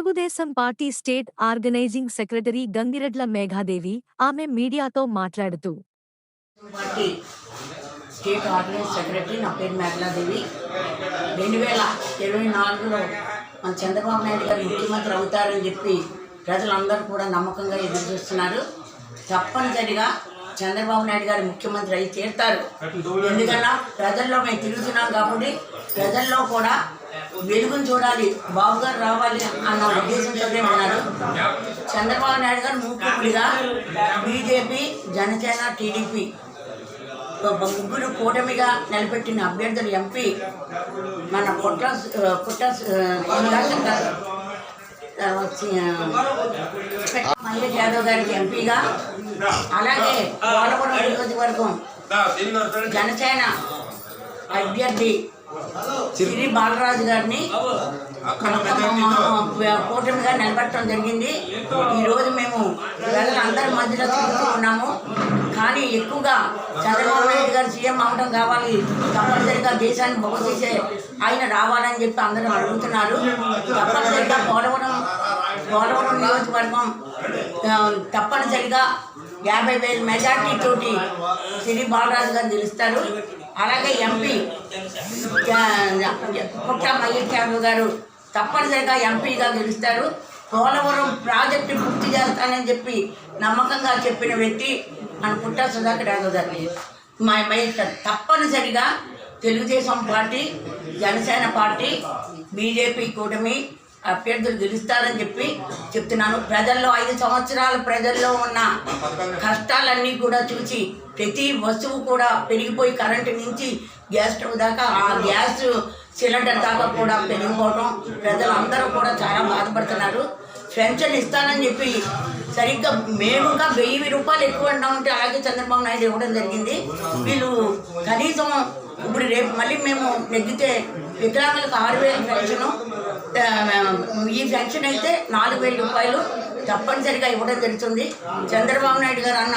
Telugu Desam party state organizing secretary Gangireddla Meghadevi ఆమె మీడియాతో మాట్లాడుతూ పార్టీ స్టేట్ ఆర్గనైజ్ సెక్రటరీ నా పేరు మేఘలాదేవి రెండు వేల ఇరవై నాలుగులో మన చంద్రబాబు నాయుడు గారు ముఖ్యమంత్రి అవుతారని చెప్పి ప్రజలందరూ కూడా నమ్మకంగా ఎదురు చూస్తున్నారు. తప్పనిసరిగా చంద్రబాబు నాయుడు గారు ముఖ్యమంత్రి అయి తీరుతారు ఎందుకన్నా ప్రజల్లో మేము తిరుగుతున్నాం కాబట్టి ప్రజల్లో కూడా వెలుగును చూడాలి బాబు గారు రావాలి అన్న ఉద్దేశంతోనే ఉన్నారు. చంద్రబాబు నాయుడు గారు ముఖ్యమంత్రిగా బీజేపీ జనసేన టీడీపీ ఒక ముగ్గురు కూటమిగా నిలబెట్టిన అభ్యర్థులు ఎంపీ మన పుట్ట పుట్ట మహేష్ యాదవ్ గారికి ఎంపీగా అలాగే నియోజకవర్గం జనసేన అభ్యర్థి శ్రీ బాలరాజు గారిని కూటమిగా నిలబెట్టడం జరిగింది. ఈరోజు మేము ప్రజలందరి మధ్యలో తిరుగుతూ ఉన్నాము కానీ ఎక్కువగా చంద్రబాబు నాయుడు గారు సీఎం అవడం కావాలి. తప్పనిసరిగా దేశాన్ని బాగు చేసే ఆయన రావాలని చెప్పి అందరూ అడుగుతున్నారు. తప్పనిసరిగా పోలవరం పోలవరం నియోజకవర్గం తప్పనిసరిగా యాభై వేల మెజార్టీ తోటి సిరి బాలరాజు గారు గెలుస్తారు. అలాగే ఎంపీ పుట్ట మహేష్ యాదవ్ గారు తప్పనిసరిగా ఎంపీగా గెలుస్తారు. పోలవరం ప్రాజెక్టు పూర్తి చేస్తానని చెప్పి నమ్మకంగా చెప్పిన వ్యక్తి మన పుట్ట సుధాకర్ యాదవ్ గారు మా మహేష్ తప్పనిసరిగా Telugu Desam party Janasena party BJP కూటమి అభ్యర్థులు గెలుస్తారని చెప్పి చెప్తున్నాను. ప్రజల్లో ఐదు సంవత్సరాల ప్రజల్లో ఉన్న కష్టాలన్నీ కూడా చూసి ప్రతి వస్తువు కూడా పెరిగిపోయి కరెంటు నుంచి గ్యాస్ స్టవ్ దాకా ఆ గ్యాస్ సిలిండర్ దాకా కూడా పెరిగిపోవడం ప్రజలందరూ కూడా చాలా బాధపడుతున్నారు. పెన్షన్ ఇస్తానని చెప్పి సరిగ్గా మేముగా వెయ్యి రూపాయలు ఎక్కువ ఉంటే అలాగే చంద్రబాబు నాయుడు ఇవ్వడం జరిగింది. వీళ్ళు కనీసం ఇప్పుడు రేపు మళ్ళీ మేము నెగ్గితే వికలాంగులకు ఆరు వేల పెన్షను ఈ పెన్షన్ అయితే నాలుగు వేల రూపాయలు తప్పనిసరిగా ఇవ్వడం జరుగుతుంది. చంద్రబాబు నాయుడు గారు అన్న